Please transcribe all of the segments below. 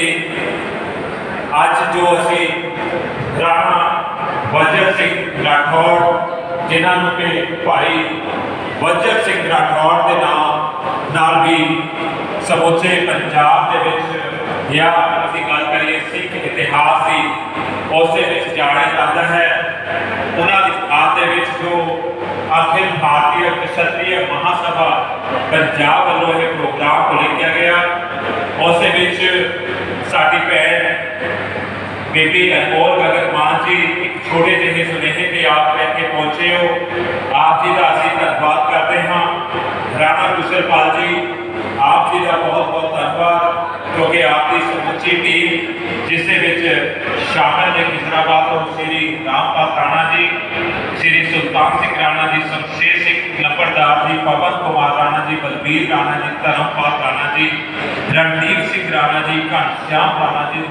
ਕੀਤੀ ਅੱਜ ਜੋ ਅਸੀਂ ਰਾਣਾ ਵਜਰ ਸਿੰਘ ਰਾਠੌਰ ਜਿਨ੍ਹਾਂ ਨੂੰ ਕਿ ਭਾਈ ਵਜਰ ਸਿੰਘ ਰਾਠੌਰ ਦੇ ਨਾਮ ਨਾਲ ਵੀ ਸਮੁੱਚੇ ਪੰਜਾਬ ਦੇ ਵਿੱਚ ਜਾਂ ਅਸੀਂ ਗੱਲ ਕਰੀਏ ਸਿੱਖ ਇਤਿਹਾਸ ਦੀ ਉਸੇ ਵਿੱਚ ਜਾਣਿਆ ਜਾਂਦਾ ਹੈ ਉਹਨਾਂ ਦੀ ਯਾਦ ਦੇ ਵਿੱਚ ਜੋ ਅਖਿਲ ਭਾਰਤੀ ਕਸ਼ਤਰੀ ਮਹਾਸਭਾ ਪੰਜਾਬ ਵੱਲੋਂ ਇਹ ਪ੍ਰੋਗਰਾਮ ਉਲੀਕਿਆ ਗਿਆ ਉਸੇ ਵਿੱਚ ਸਾਡੀ ਭੈਣ ਬੀਬੀ ਅਨਮੋਲ ਗਗਨ ਮਾਨ ਜੀ, ਇੱਕ ਛੋਟੇ ਜਿਹੇ ਸੁਨੇਹੇ ਤੇ ਆਪ ਲੈ ਕੇ ਪਹੁੰਚੇ ਹੋ। ਆਪ ਜੀ ਦਾ ਅਸੀਂ ਧੰਨਵਾਦ ਕਰਦੇ ਹਾਂ। ਰਾਣਾ ਕੁਸ਼ਲਪਾਲ ਜੀ, ਆਪ ਜੀ ਦਾ ਬਹੁਤ ਬਹੁਤ ਧੰਨਵਾਦ, ਕਿਉਂਕਿ ਆਪ ਦੀ ਸਮੁੱਚੀ ਟੀਮ, ਜਿਸ ਦੇ ਵਿੱਚ ਸ਼ਾਮਲ ਨੇ ਖਿਜ਼ਰਾਬਾਦ ਤੋਂ ਸ੍ਰੀ ਰਾਮਪਾਲ ਰਾਣਾ ਜੀ, ਸ੍ਰੀ ਸੁਲਤਾਨ ਸਿੰਘ ਰਾਣਾ ਜੀ ਸ਼ਮਸ਼ੇਰ ਸਿੰਘ ਨੰਬਰਦਾਰ ਜੀ, ਪਵਨ ਕੁਮਾਰ ਰਾਣਾ ਜੀ, ਬਲਬੀਰ ਰਾਣਾ ਜੀ, ਧਰਮਪਾਲ ਰਾਣਾ ਜੀ ਰਣਦੀਪ ਸਿੰਘ ਰਾਣਾ ਜੀ ਘਨਸ਼ਿਆਮ ਰਾਣਾ ਜੀ,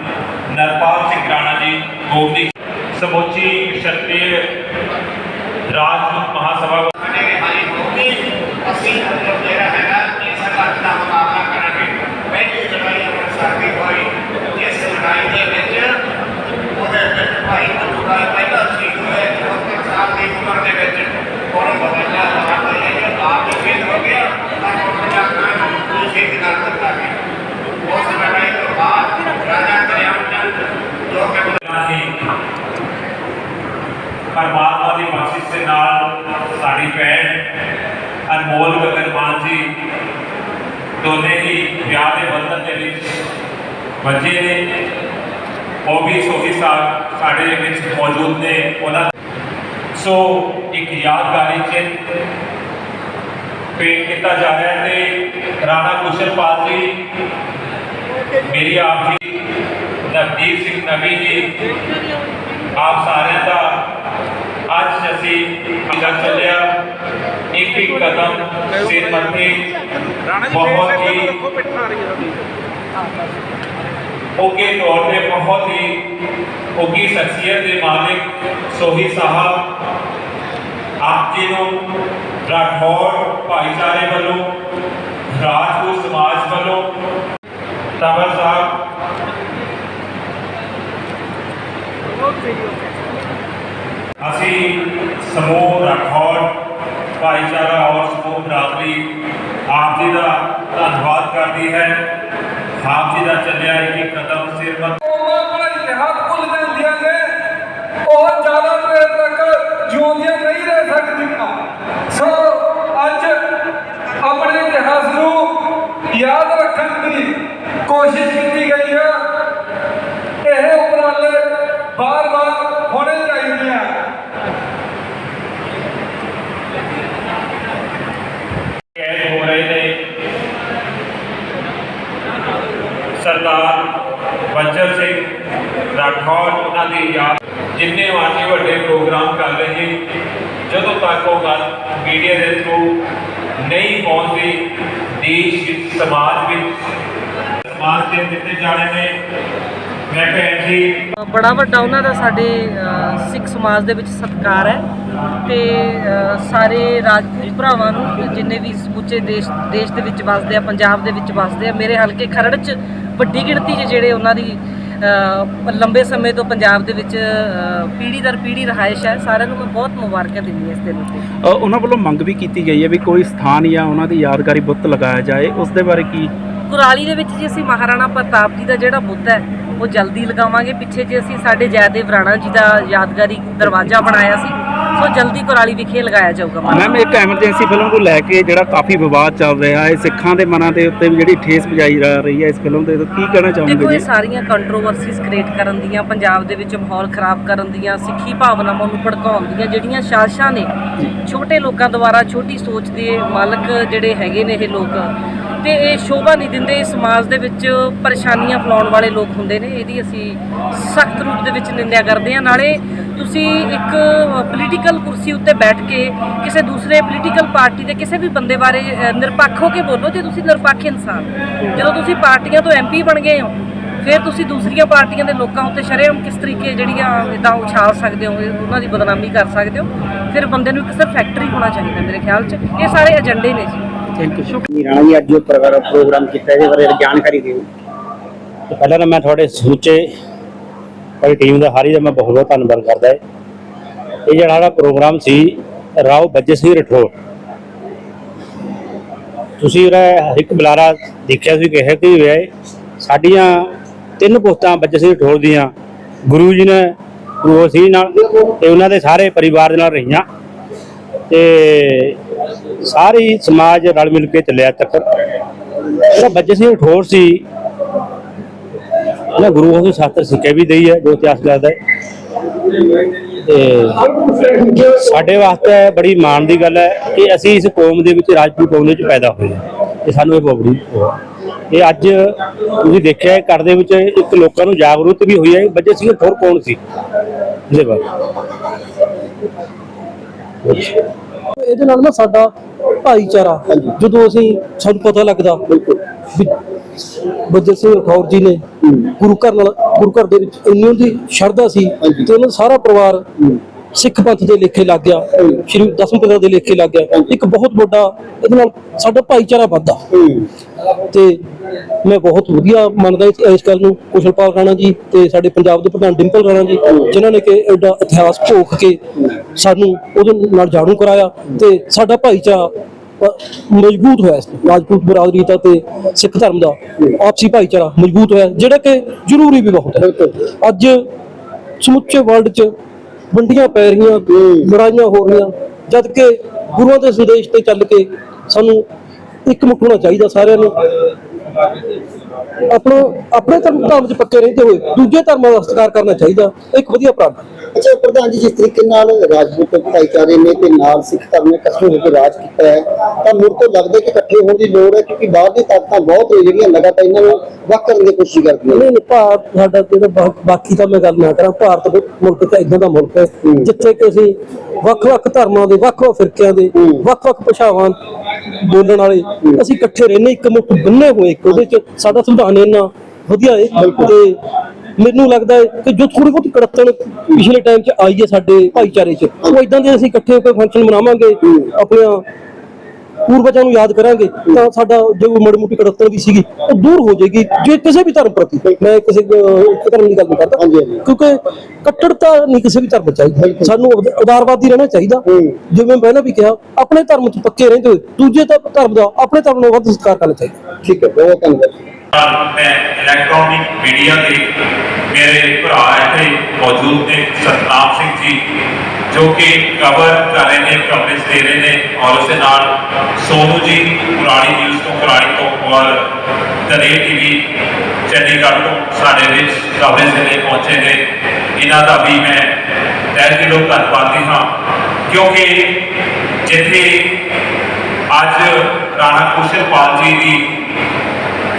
ਨਰਪਾਲ ਸਿੰਘ ਰਾਣਾ ਜੀ ਗੋਮਦੀ ਸਮੁੱਚੀ ਸ਼ਕਤੀ ਰਾਜਪੂਤ ਮਹਾਸਭਾ ਸਾਡੇ ਹਾਲੀ ਹੋਗੀ ਅਸੀਂ ਜਿਹੜਾ ਹੈਗਾ ਇਹ ਸੰਘਰਸ਼ ਦਾ ਮੁਕਾਬਲਾ ਕਰਾਂਗੇ ਪਹਿਲੀ ਲੜਾਈ ਅੰਮ੍ਰਿਤਸਰ ਦੀ ਹੋਈ ਇਸ ਲੜਾਈ ਦੇ ਵਿੱਚ ਉਹਦੇ ਵਿੱਚ ਭਾਈ ਮਧੂਰਾ ਪਹਿਲਾ ਸ਼ਹੀਦ ਹੋਇਆ 74 ਸਾਲ ਦੀ ਉਮਰ ਦੇ ਵਿੱਚ। ਉਹਨੂੰ ਬਦਲਿਆ ਬਾਹਰ ਹੋਇਆ ਜੇ ਆਪ ਹੀ ਸ਼ਹੀਦ ਹੋ ਗਿਆ ਤਾਂ ਪੰਜਾਬ ਨੂੰ ਸ਼ਹੀਦ ਕਰ ਦਿੱਤਾ ਗਿਆ ਉਸ ਲੜਾਈ ਤੋਂ ਬਾਅਦ ਰਾਜਾ ਕਰਿਆਮ ਚੰਦ ਜੋ ਕਿ ਅਸੀਂ ਪਰਮਾਤਮਾ ਦੀ ਬਖਸ਼ਿਸ਼ ਦੇ ਨਾਲ ਸਾਡੀ ਭੈਣ ਅਨਮੋਲ ਗਗਨ ਮਾਨ ਜੀ, ਦੋਨੇ ਹੀ ਵਿਆਹ ਦੇ ਬੰਧਨ ਦੇ ਵਿੱਚ ਬੱਝੇ ਨੇ। ਉਹ ਵੀ ਸੋਹੀ ਸਾਹਿਬ ਸਾਡੇ ਵਿੱਚ ਮੌਜੂਦ ਨੇ। ਉਹਨਾਂ ਸੋ ਇੱਕ ਯਾਦਗਾਰੀ ਚਿੰਤ ਪੇਸ਼ ਕੀਤਾ ਜਾ ਰਿਹਾ ਹੈ ਤੇ ਰਾਣਾ ਕੁਸ਼ਲਪਾਲ ਜੀ, ਮੇਰੀ ਆਪ ਜੀ, ਨਵਦੀਪ ਸਿੰਘ ਨਵੀ ਜੀ, ਆਪ ਸਾਰਿਆਂ ਦਾ ਅੱਜ ਅਸੀਂ ਪਿਛਾ ਚੱਲਿਆ। ਇੱਕ ਇੱਕ ਕਦਮ ਸਿਰ ਮੱਥੇ। ਬਹੁਤ ਹੀ ਓਕੇ ਤੌਰ ਤੇ ਬਹੁਤ ਹੀ ਉੱਗੀ ਸ਼ਖਸੀਅਤ ਦੇ ਮਾਲਿਕ ਸੋਹੀ ਸਾਹਿਬ ਆਪ ਜੀ ਨੂੰ ਰਾਠੌਰ ਭਾਈਚਾਰੇ ਵੱਲੋਂ ਰਾਜਪੂਤ ਸਮਾਜ ਵੱਲੋਂ ਤਬਰ ਸਾਹਿਬ। ਅਸੀਂ ਸਮੂਹ ਰਾਠੌਰ ਭਾਈਚਾਰਾ ਔਰ ਸਮੂਹ ਬਰਾਦਰੀ ਆਪ ਜੀ ਦਾ ਧੰਨਵਾਦ ਕਰਦੀ ਹੈ। ਆਪ ਜੀ ਦਾ ਚੱਲਿਆ ਇੱਕ ਕਦਮ ਸਿਰ ਮੱਥੇ ਆਪਣਾ ਇਤਿਹਾਸ ਭੁੱਲ ਜਾਂਦੀਆਂ ਨੇ ਉਹ ਜ਼ਿਆਦਾ ਦੇਰ ਤੱਕ ਜਿਉਂਦੀਆਂ ਨਹੀਂ ਰਹਿ ਸਕਦੀਆਂ। ਸੋ ਅੱਜ ਆਪਣੇ ਇਤਿਹਾਸ ਨੂੰ ਯਾਦ ਰੱਖਣ ਦੀ ਕੋਸ਼ਿਸ਼ ਕੀਤੀ ਗਈ ਹੈ ਇਹ ਉਪਰਾਲੇ ਬਾਰ-ਬਾਰ ਹੋਣੇ ਚਾਹੀਦੇ ਆ ਕੈਦ ਹੋ ਰਹੇ ਨੇ ਸਰਦਾਰ ਬੱਜਰ ਸਿੰਘ ਰਾਠੌਰ ਉਹਨਾਂ ਦੀ ਯਾਦ ਜਿੰਨੇ ਵਾਜੀ ਵੱਡੇ ਪ੍ਰੋਗਰਾਮ ਕਰ ਰਹੇ ਜਦੋਂ ਤੱਕ ਉਹ ਗੱਲ ਮੀਡੀਆ ਦੇ ਥਰੂ ਨਹੀਂ ਪਹੁੰਚਦੀ, ਦੇਸ਼ ਵਿੱਚ, ਸਮਾਜ ਵਿੱਚ। ਸਮਾਜ ਦੇ ਦਿੱਤੇ ਜਾਣੇ ਨੇ? ਮੈਂ ਭੈਣ ਜੀ। ਬੜਾ ਵੱਡਾ ਉਹਨਾਂ ਦਾ ਸਾਡੇ ਸਿੱਖ ਸਮਾਜ ਦੇ ਵਿੱਚ ਸਤਿਕਾਰ ਹੈ ਤੇ ਸਾਰੇ ਰਾਜਪੂਤ ਭਰਾਵਾਂ ਨੂੰ ਜਿੰਨੇ ਵੀ ਸਮੁੱਚੇ ਦੇਸ਼ ਦੇਸ਼ ਦੇ ਵਿੱਚ ਵੱਸਦੇ ਆ, ਪੰਜਾਬ ਦੇ ਵਿੱਚ ਵੱਸਦੇ ਆ, ਮੇਰੇ ਹਲਕੇ ਖਰੜ 'ਚ ਵੱਡੀ ਗਿਣਤੀ 'ਚ ਜਿਹੜੇ ਉਹਨਾਂ ਦੀ ਲੰਬੇ ਸਮੇਂ ਤੋਂ ਪੰਜਾਬ ਦੇ ਵਿੱਚ ਅ, ਪੀੜ੍ਹੀ ਦਰ ਪੀੜ੍ਹੀ ਰਹਾਇਸ਼ ਹੈ। ਸਾਰਿਆਂ ਨੂੰ ਮੈਂ ਬਹੁਤ ਮੁਬਾਰਕਾਂ ਦਿੰਦੀ ਹਾਂ ਇਸ ਦਿਨ ਉੱਤੇ। ਉਹਨਾਂ ਵੱਲੋਂ ਮੰਗ ਵੀ ਕੀਤੀ ਗਈ ਹੈ ਵੀ ਕੋਈ ਸਥਾਨ ਜਾਂ ਉਹਨਾਂ ਦੀ ਯਾਦਗਾਰੀ ਬੁੱਤ ਲਗਾਇਆ ਜਾਏ। ਉਸ ਦੇ ਬਾਰੇ ਕੀ? ਕੁਰਾਲੀ ਦੇ ਵਿੱਚ ਜੀ ਅਸੀਂ ਮਹਾਰਾਣਾ ਪ੍ਰਤਾਪ ਜੀ ਦਾ ਜਿਹੜਾ ਬੁੱਤ ਹੈ ਉਹ ਜਲਦੀ ਲਗਾਵਾਂਗੇ। ਪਿੱਛੇ ਜੇ ਅਸੀਂ ਸਾਡੇ ਜੈਦੇਵ ਰਾਣਾ ਜੀ ਦਾ ਯਾਦਗਾਰੀ ਦਰਵਾਜ਼ਾ ਬਣਾਇਆ ਸੀ ਸੋ ਜਲਦੀ ਕੁਰਾਲੀ ਵਿਖੇ ਲਗਾਇਆ ਜਾਊਗਾ ਮੈਮ ਇੱਕ ਐਮਰਜੈਂਸੀ ਫਿਲਮ ਨੂੰ ਲੈ ਕੇ ਜਿਹੜਾ ਕਾਫੀ ਵਿਵਾਦ ਚੱਲ ਰਿਹਾ ਹੈ ਸਿੱਖਾਂ ਦੇ ਮਨਾਂ ਦੇ ਉੱਤੇ ਵੀ ਜਿਹੜੀ ਠੇਸ ਪਜਾਈ ਜਾ ਰਹੀ ਹੈ ਇਸ ਫਿਲਮ ਦੇ ਤਾਂ ਕੀ ਕਹਿਣਾ ਦੇਖੋ ਚਾਹੋਗੇ ਇਹ ਜੀ? ਸਾਰੀਆਂ ਕੰਟਰੋਵਰਸੀਜ਼ ਕ੍ਰੀਏਟ ਕਰਨ ਦੀਆਂ ਪੰਜਾਬ ਦੇ ਵਿੱਚ ਮਾਹੌਲ ਖਰਾਬ ਕਰਨ ਦੀਆਂ ਸਿੱਖੀ ਭਾਵਨਾਵਾਂ ਨੂੰ ਭੜਕਾਉਣ ਦੀਆਂ ਜਿਹੜੀਆਂ ਸਾਜ਼ਿਸ਼ਾਂ ਨੇ ਛੋਟੇ ਲੋਕਾਂ ਦੁਆਰਾ ਛੋਟੀ ਸੋਚ ਦੇ ਮਾਲਕ ਜਿਹੜੇ ਹੈਗੇ ਨੇ ਇਹ ਲੋਕ ਤੇ ਇਹ ਸ਼ੋਭਾ ਨਹੀਂ ਦਿੰਦੇ ਸਮਾਜ ਦੇ ਵਿੱਚ ਪਰੇਸ਼ਾਨੀਆਂ ਫੈਲਾਉਣ ਵਾਲੇ ਲੋਕ ਹੁੰਦੇ ਨੇ ਇਹਦੀ ਅਸੀਂ ਸਖਤ ਰੂਪ ਦੇ ਵਿੱਚ ਨਿੰਦਿਆ ਕਰਦੇ ਹਾਂ। ਨਾਲੇ ਤੁਸੀਂ ਇੱਕ ਪੋਲੀਟੀਕਲ ਕੁਰਸੀ ਉੱਤੇ ਬੈਠ ਕੇ ਕਿਸੇ ਦੂਸਰੇ ਪੋਲੀਟੀਕਲ ਪਾਰਟੀ ਦੇ ਕਿਸੇ ਵੀ ਬੰਦੇ ਬਾਰੇ ਨਿਰਪੱਖ ਹੋ ਕੇ ਬੋਲੋ ਜੇ ਤੁਸੀਂ ਨਿਰਪੱਖ ਇਨਸਾਨ। ਜਦੋਂ ਤੁਸੀਂ ਪਾਰਟੀਆਂ ਤੋਂ ਐਮਪੀ ਬਣ ਗਏ ਹੋ ਫਿਰ ਤੁਸੀਂ ਦੂਸਰੀਆਂ ਪਾਰਟੀਆਂ ਦੇ ਲੋਕਾਂ ਉੱਤੇ ਸ਼ਰੇਆਮ ਕਿਸ ਤਰੀਕੇ ਜਿਹੜੀਆਂ ਇਦਾਂ ਉਛਾਲ ਸਕਦੇ ਹੋ ਉਹਨਾਂ ਦੀ ਬਦਨਾਮੀ ਕਰ ਸਕਦੇ ਹੋ ਫਿਰ ਬੰਦੇ ਨੂੰ ਇੱਕ ਸਿਰਫ ਫੈਕਟਰੀ ਹੋਣਾ ਚਾਹੀਦਾ ਮੇਰੇ ਖਿਆਲ 'ਚ। ਇਹ ਸਾਰੇ ਏਜੰਡੇ ਨੇ ਜੀ। ਥੈਂਕ ਯੂ ਰਾਣਾ ਜੀ ਅੱਜ ਜੋ ਪ੍ਰੋਗਰਾਮ ਪ੍ਰੋਗਰਾਮ ਕੀਤਾ ਇਹਦੇ ਬਾਰੇ ਜਾਣਕਾਰੀ ਦਿਓ। ਪਹਿਲਾਂ ਮੈਂ ਤੁਹਾਡੇ ਸਮੁੱਚੇ ਤੁਹਾਡੀ ਟੀਮ ਦਾ ਹਾਰੀ ਦਾ ਮੈਂ ਬਹੁਤ ਬਹੁਤ ਧੰਨਵਾਦ ਕਰਦਾ ਹੈ। ਇਹ ਜਿਹੜਾ ਸਾਡਾ ਪ੍ਰੋਗਰਾਮ ਸੀ, ਰਾਓ ਬੱਜੇ ਸਿੰਘ ਰਠੋਰ ਤੁਸੀਂ ਉਹਦਾ ਇੱਕ ਬੁਲਾਰਾ ਦੇਖਿਆ ਸੀ, ਕਿਹਾ ਕਿ ਹੋਇਆ ਸਾਡੀਆਂ ਤਿੰਨ ਪੁਸਤਾਂ ਬੱਜੇ ਸਿੰਘ ਰਠੋਰ ਦੀਆਂ, ਗੁਰੂ ਜੀ ਨੇ ਗੁਰੂ ਸਿੰਘ ਨਾਲ ਤੇ ਉਹਨਾਂ ਦੇ ਸਾਰੇ ਪਰਿਵਾਰ ਦੇ ਨਾਲ ਰਹੀਆਂ ਤੇ ਸਾਰੀ ਸਮਾਜ ਰਲ ਮਿਲ ਕੇ ਚੱਲਿਆ ਤੱਕ ਜਿਹੜਾ ਬੱਜੇ ਸਿੰਘ ਰਠੋਰ ਸੀ ਉਹਨਾਂ ਗੁਰੂ ਗ੍ਰੰਥ ਸ਼ਾਸਤਰ ਸਿੱਖਿਆ ਵੀ ਦਈ ਹੈ ਜੋ ਇਤਿਹਾਸ ਦੱਸਦਾ ਹੈ। ਤੇ ਸਾਡੇ ਵਾਸਤੇ ਬੜੀ ਮਾਣ ਦੀ ਗੱਲ ਹੈ ਕਿ ਅਸੀਂ ਇਸ ਕੌਮ ਦੇ ਵਿੱਚ ਰਾਜਪੂਤ ਕੌਮ ਦੇ ਵਿੱਚ ਪੈਦਾ ਹੋਏ ਹਾਂ। ਇਹ ਸਾਨੂੰ ਇਹ ਬਹੁਤ ਬੜੀ। ਇਹ ਅੱਜ ਤੁਸੀਂ ਦੇਖਿਆ ਹੈ ਘਰ ਦੇ ਵਿੱਚ ਇੱਕ ਲੋਕਾਂ ਨੂੰ ਜਾਗਰੂਕ ਵੀ ਹੋਈ ਹੈ। ਬੱਚੇ ਸਿੰਘ ਹੋਰ ਕੌਣ ਸੀ? ਇਹਦੇ ਬਾਰੇ ਇਹਦੇ ਨਾਲ ਨਾ ਸਾਡਾ ਭਾਈਚਾਰਾ ਜਦੋਂ ਅਸੀਂ ਸਾਨੂੰ ਪਤਾ ਲੱਗਦਾ ਬੱਜਰ ਸਿੰਘ ਰਠੌਰ ਜੀ ਨੇ ਗੁਰੂ ਘਰ ਨਾਲ ਗੁਰੂ ਘਰ ਦੇ ਵਿੱਚ ਇੰਨੀ ਉਹਦੀ ਸ਼ਰਧਾ ਸੀ ਤੇ ਉਹਨਾਂ ਦਾ ਸਾਰਾ ਪਰਿਵਾਰ ਸਿੱਖ ਪੰਥ ਦੇ ਲੇਖੇ ਲੱਗ ਗਿਆ ਸ਼੍ਰੀ ਦਸਮ ਪਿਤਾ ਦੇ ਲੇਖੇ ਲੱਗ ਗਿਆ। ਇੱਕ ਬਹੁਤ ਵੱਡਾ ਇਹਦੇ ਨਾਲ ਸਾਡਾ ਭਾਈਚਾਰਾ ਵੱਧਦਾ। ਤੇ ਮੈਂ ਬਹੁਤ ਵਧੀਆ ਮੰਨਦਾ ਇਸ ਗੱਲ ਨੂੰ ਕੁਸ਼ਲਪਾਲ ਰਾਣਾ ਜੀ ਤੇ ਸਾਡੇ ਪੰਜਾਬ ਦੇ ਪ੍ਰਧਾਨ ਡਿੰਪਲ ਰਾਣਾ ਜੀ ਜਿਨ੍ਹਾਂ ਨੇ ਕਿ ਐਡਾ ਇਤਿਹਾਸ ਭੋਖ ਕੇ ਸਾਨੂੰ ਉਹਦੇ ਨਾਲ ਜਾਣੂ ਕਰਾਇਆ ਤੇ ਸਾਡਾ ਭਾਈਚਾਰਾ ਮਜ਼ਬੂਤ ਹੋਇਆ ਨਾਲ। ਰਾਜਪੂਤ ਬਰਾਦਰੀ ਦਾ ਤੇ ਸਿੱਖ ਧਰਮ ਦਾ ਆਪਸੀ ਭਾਈਚਾਰਾ ਮਜ਼ਬੂਤ ਹੋਇਆ ਜਿਹੜਾ ਕਿ ਜ਼ਰੂਰੀ ਵੀ ਬਹੁਤ ਹੈ। ਅੱਜ ਸਮੁੱਚੇ ਵਰਲਡ 'ਚ ਵੰਡੀਆਂ ਪੈ ਰਹੀਆਂ ਲੜਾਈਆਂ ਹੋ ਰਹੀਆਂ ਜਦ ਕਿ ਗੁਰੂਆਂ ਦੇ ਸੰਦੇਸ਼ ਤੇ ਚੱਲ ਕੇ ਸਾਨੂੰ ਇੱਕ ਮੁੱਠ ਹੋਣਾ ਚਾਹੀਦਾ ਸਾਰਿਆਂ ਨੂੰ। ਆਪਣਾ ਆਪਣੇ ਧਰਮ ਧਰਮ 'ਚ ਪੱਕੇ ਰਹਿੰਦੇ ਹੋਏ ਦੂਜੇ ਧਰਮਾਂ ਦਾ ਸਤਿਕਾਰ ਕਰਨਾ ਚਾਹੀਦਾ। ਇੱਕ ਵਧੀਆ ਪ੍ਰਾਪਤ ਅੱਛਾ ਪ੍ਰਧਾਨ ਜੀ ਜਿਸ ਤਰੀਕੇ ਨਾਲ ਰਾਜਪੂਤ ਭਾਈਚਾਰੇ ਨੇ ਤੇ ਨਾਲ ਸਿੱਖ ਧਰਮ ਨੇ ਇਕੱਠੇ ਹੋ ਕੇ ਰਾਜ ਕੀਤਾ ਹੈ ਤਾਂ ਮੁੜ ਤੋਂ ਲੱਗਦਾ ਕਿ ਇਕੱਠੇ ਹੋਣ ਦੀ ਲੋੜ ਹੈ ਕਿਉਂਕਿ ਬਾਹਰ ਦੀ ਤਾਕਤਾਂ ਬਹੁਤ ਨੇ ਜਿਹੜੀਆਂ ਲਗਾਤਾਰ ਇਹਨਾਂ ਨੂੰ ਵੱਖ ਕਰਨ ਦੀ ਕੋਸ਼ਿਸ਼ ਕਰਦੀਆਂ ਨੇ। ਨਹੀਂ ਨਹੀਂ ਭਾਰਤ ਸਾਡਾ ਜਿਹੜਾ ਬਾਕੀ ਤਾਂ ਮੈਂ ਗੱਲ ਨਾ ਕਰਾਂ ਭਾਰਤ ਮੁਲਕ ਤਾਂ ਇਦਾਂ ਦਾ ਮੁਲਕ ਹੈ ਜਿੱਥੇ ਕਿ ਅਸੀਂ ਵੱਖ-ਵੱਖ ਧਰਮਾਂ ਦੇ ਵੱਖ-ਵੱਖ ਫਿਰਕਿਆਂ ਦੇ ਵੱਖ-ਵੱਖ ਭਾਸ਼ਾਵਾਂ ਬੋਲਣ ਵਾਲੇ ਅਸੀਂ ਇਕੱਠੇ ਰਹਿੰਦੇ ਇੱਕ ਮੁੱਠ ਬੰਨੇ ਹੋਏ ਇੱਕ ਉਹਦੇ ਚ ਸਾਡਾ ਸੰਵਿਧਾਨ ਇੰਨਾ ਵਧੀਆ ਹੈ ਤੇ ਮੈਨੂੰ ਲੱਗਦਾ ਹੈ ਕਿ ਜੋ ਥੋੜੀ ਬਹੁਤੀ ਕੜਤਣ ਪਿਛਲੇ ਟਾਈਮ 'ਚ ਆਈ ਹੈ ਸਾਡੇ ਭਾਈਚਾਰੇ 'ਚ। ਉਹ ਇਦਾਂ ਦੇ ਅਸੀਂ ਇਕੱਠੇ ਹੋ ਕੇ ਫੰਕਸ਼ਨ ਮਨਾਵਾਂਗੇ ਆਪਣੀਆਂ ਪੂਰਵਜਾਂ ਨੂੰ ਯਾਦ ਕਰਾਂਗੇ ਤਾਂ ਸਾਡਾ ਜੋ ਮਾੜੀ ਮੋਟੀ ਕੜਤਣ ਵੀ ਸੀਗੀ ਉਹ ਦੂਰ ਹੋ ਜਾਏਗੀ ਜੇ ਕਿਸੇ ਵੀ ਧਰਮ ਪ੍ਰਤੀ। ਮੈਂ ਕਿਸੇ ਇੱਕ ਧਰਮ ਦੀ ਗੱਲ ਨਹੀਂ ਕਰਦਾ। ਕਿਉਂਕਿ ਕੱਟੜਤਾ ਨਹੀਂ ਕਿਸੇ ਵੀ ਧਰਮ ਚਾਹੀਦੀ ਸਾਨੂੰ ਉਦ- ਉਦਾਰਵਾਦੀ ਰਹਿਣਾ ਚਾਹੀਦਾ। ਜਿਵੇਂ ਮੈਂ ਪਹਿਲਾਂ ਵੀ ਕਿਹਾ ਆਪਣੇ ਧਰਮ 'ਚ ਪੱਕੇ ਰਹਿੰਦੇ ਹੋਏ ਦੂਜੇ ਧਰਮ ਦਾ ਆਪਣੇ ਧਰਮ ਨੂੰ ਵੱਧ ਸਤਿਕਾਰ ਕਰਨਾ ਚਾਹੀਦਾ। ਠੀਕ ਹੈ ਬਹੁਤ ਧੰਨਵਾਦ। ਮੈਂ ਇਲੈਕਟ੍ਰੋਨਿਕ ਮੀਡੀਆ ਦੇ ਮੇਰੇ ਭਰਾ ਇੱਥੇ ਮੌਜੂਦ ਨੇ ਸਤਨਾਮ ਸਿੰਘ ਜੀ ਜੋ ਕਿ ਕਵਰ ਕਰ ਰਹੇ ਨੇ ਕਵਰੇਜ ਦੇ ਰਹੇ ਨੇ ਔਰ ਉਸੇ ਨਾਲ ਸੋਨੂ ਜੀ ਪੁਰਾਣੀ ਨਿਊਜ਼ ਤੋਂ ਪੁਰਾਣੀ ਤੋਂ ਔਰ ਦਲੇ ਟੀਵੀ ਚੰਡੀਗੜ੍ਹ ਤੋਂ ਸਾਡੇ ਵਿੱਚ ਕਵਰੇਜ ਦੇ ਲਈ ਪਹੁੰਚੇ ਨੇ ਇਹਨਾਂ ਦਾ ਵੀ ਮੈਂ ਤਹਿ ਦਿਲੋਂ ਧੰਨਵਾਦੀ ਹਾਂ ਕਿਉਂਕਿ ਜਿੱਥੇ ਅੱਜ ਰਾਣਾ ਕੁਸ਼ਲਪਾਲ ਜੀ ਦੀ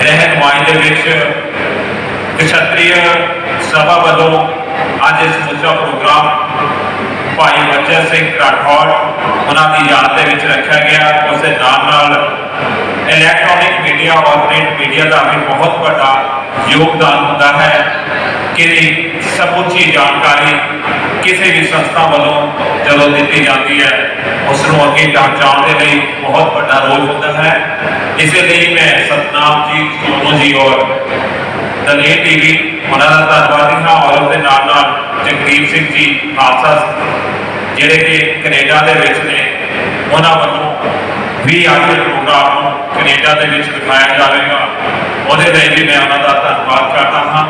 ਰਹਿਨਮਾਈ ਦੇ ਵਿੱਚ ਕਸ਼ਤਰੀय ਸਭਾ ਵੱਲੋਂ ਅੱਜ ਇਸ ਸਮੁੱਚਾ ਪ੍ਰੋਗਰਾਮ ਭਾਈ ਬੱਚਾ ਸਿੰਘ ਰਾਠੌੜ, ਉਹਨਾਂ ਦੀ ਯਾਦ ਦੇ ਵਿੱਚ ਰੱਖਿਆ ਗਿਆ। ਉਸ ਦੇ ਨਾਲ ਨਾਲ ਇਲੈਕਟ੍ਰੋਨਿਕ ਮੀਡੀਆ ਔਰ ਪ੍ਰਿੰਟ ਮੀਡੀਆ ਦਾ ਵੀ ਬਹੁਤ ਵੱਡਾ ਯੋਗਦਾਨ ਹੁੰਦਾ ਹੈ। ਕਿ ਸਮੁੱਚੀ ਜਾਣਕਾਰੀ ਕਿਸੇ ਵੀ ਸੰਸਥਾ ਵੱਲੋਂ ਜਦੋਂ ਦਿੱਤੀ ਜਾਂਦੀ ਹੈ ਉਸ ਨੂੰ ਅੱਗੇ ਪਹੁੰਚਾਉਣ ਦੇ ਲਈ ਬਹੁਤ ਵੱਡਾ ਰੋਲ ਹੁੰਦਾ ਹੈ। ਇਸੇ ਲਈ ਮੈਂ ਸਤਨਾਮ ਜੀ, ਸੋਨੂ ਜੀ ਔਰ ਦਲੇ ਟੀਵੀ ਉਹਨਾਂ ਦਾ ਧੰਨਵਾਦੀ ਹਾਂ। ਔਰ ਉਹਦੇ ਨਾਲ ਨਾਲ ਜਗਦੀਪ ਸਿੰਘ ਜੀ, ਖਾਲਸਾ ਜਿਹੜੇ ਕਿ ਕੈਨੇਡਾ ਦੇ ਵਿੱਚ ਨੇ, ਉਹਨਾਂ ਵੱਲੋਂ ਵੀ ਅੱਜ ਪ੍ਰੋਗਰਾਮ ਨੂੰ ਕੈਨੇਡਾ ਦੇ ਵਿੱਚ ਦਿਖਾਇਆ ਜਾਵੇਗਾ ਉਹਦੇ ਲਈ ਵੀ ਮੈਂ ਉਹਨਾਂ ਦਾ ਧੰਨਵਾਦ ਕਰਦਾ ਹਾਂ।